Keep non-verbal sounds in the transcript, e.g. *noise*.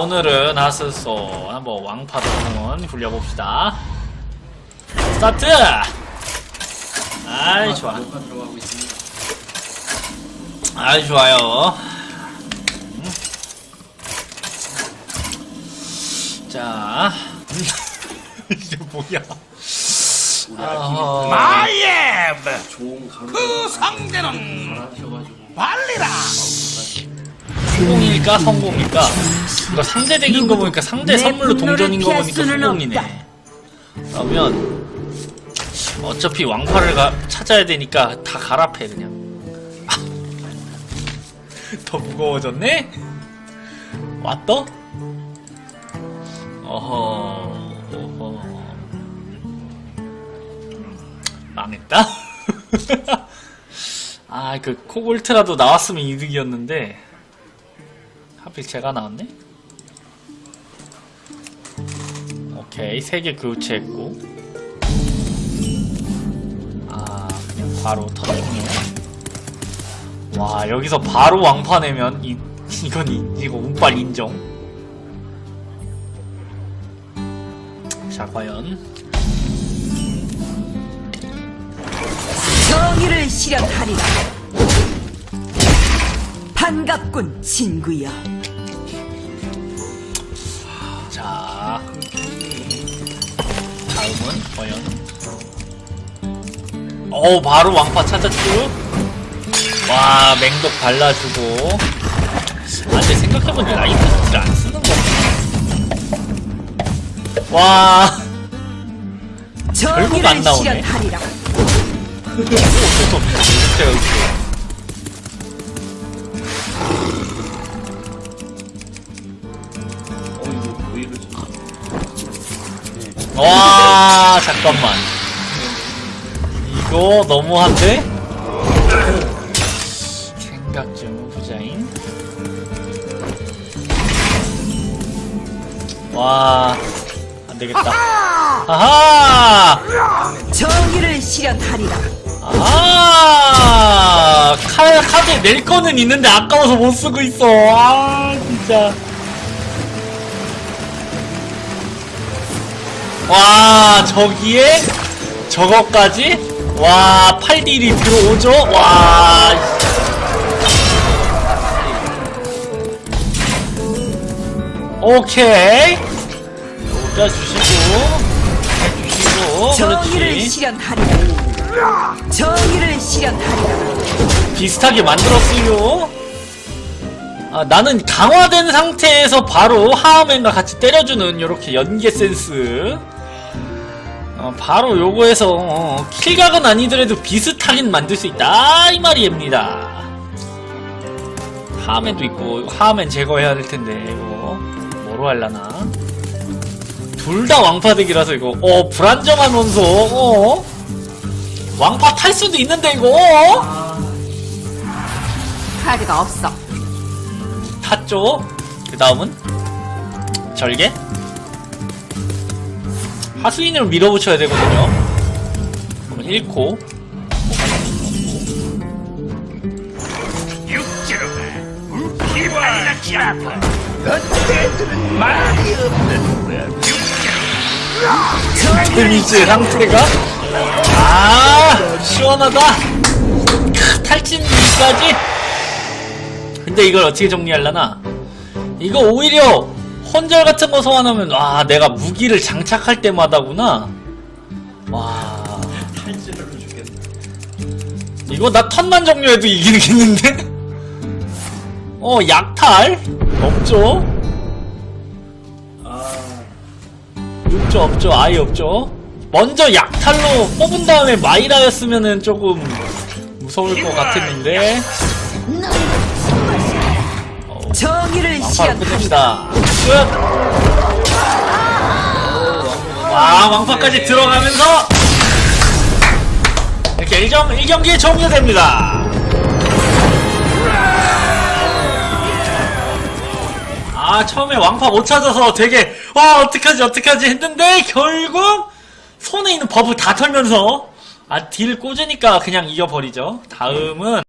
오늘은 하스소 한번 왕파도 한번 굴려봅시다. 스타트! 아이, 좋아. 있습니다. 아이, 좋아요. 음. 자. *laughs* 이게 뭐야. 아하. 마예 좋은 가루. 그 상대는. 발리라 성공일까 성공일까? 이거 상대 덱인 거 보니까 상대 내 선물로 동전인 거 보니까 성공이네. 그러면 어차피 왕파를 가- 찾아야 되니까 다 갈아패 그냥. *laughs* 더 무거워졌네? 왔다? 어허, 어허. 망했다? *laughs* 아, 그 코볼트라도 나왔으면 이득이었는데 하필 제가 나왔네? 오케이, 세개 교체했고 아, 그냥 바로 터졌네요 와, 여기서 바로 왕파 내면 이, *laughs* 이건 이, 이거 운빨 인정 자, 과연 정의를 실현하리라. 반갑군, 친구여. 다음은 과연? 어 바로 왕파 찾았죠 와 맹독 발라주고. 아 근데 생각해보니 라이트 스킬 안 쓰는 거와. 결국 안 나오네. 어쩔 수 없네 제가 있어 어 와 잠깐만. 이거 너무한데? 생각 좀 해보자잉. 와 안되겠다. 아하! 정의를 실현하리라. 아 칼, 카드 낼 거는 있는데 아까워서 못 쓰고 있어. 아 진짜 와 저기에 저거까지 와 8딜이 들어오죠 와 오케이 여기다 주시고 해주시고 정의를 그렇지 실현하리라. 정의를 실현하리라. 비슷하게 만들었어요. 아, 나는 강화된 상태에서 바로 하하맨과 같이 때려주는 이렇게 연계 센스. 어, 바로 요거에서 어, 킬각은 아니더라도 비슷하긴 만들 수 있다 이 말입니다. 하하맨도 있고 하하맨 제거해야 될 텐데 이거 뭐로 할라나? 둘 다 왕파덱이라서 이거 어 불안정한 원소 어 왕파 탈 수도 있는데 이거 어? 카드가 없어. 탔죠. 그 다음은 절개. 하수인을 밀어붙여야 되거든요. 그럼 1코. 육지로가 불피발리라 지아파 너희들은 말이 없는 거야 육지로 데미지의 상태가 아 시원하다. 크, 탈진까지. 근데 이걸 어떻게 정리하려나? 이거 오히려 혼절 같은 거 소환하면 와 내가 무기를 장착할 때마다구나. 와 탈진으로 죽겠네. 이거 나 턴만 정리해도 이기겠는데? 어, 약탈? 없죠? 아 없죠, 없죠, 아예 없죠? 먼저 약탈로 뽑은 다음에 마이라였으면은 조금 무서울 것 같았는데. 어, 정의를 왕파로 실현하리라. 끝냅시다. 끝! 와, 왕파까지 들어가면서 이렇게 1점, 1경기 종료됩니다. 아 처음에 왕파 못 찾아서 되게 와 어떡하지 어떡하지 했는데 결국 손에 있는 버프 다 털면서 아 딜 꽂으니까 그냥 이겨버리죠 다음은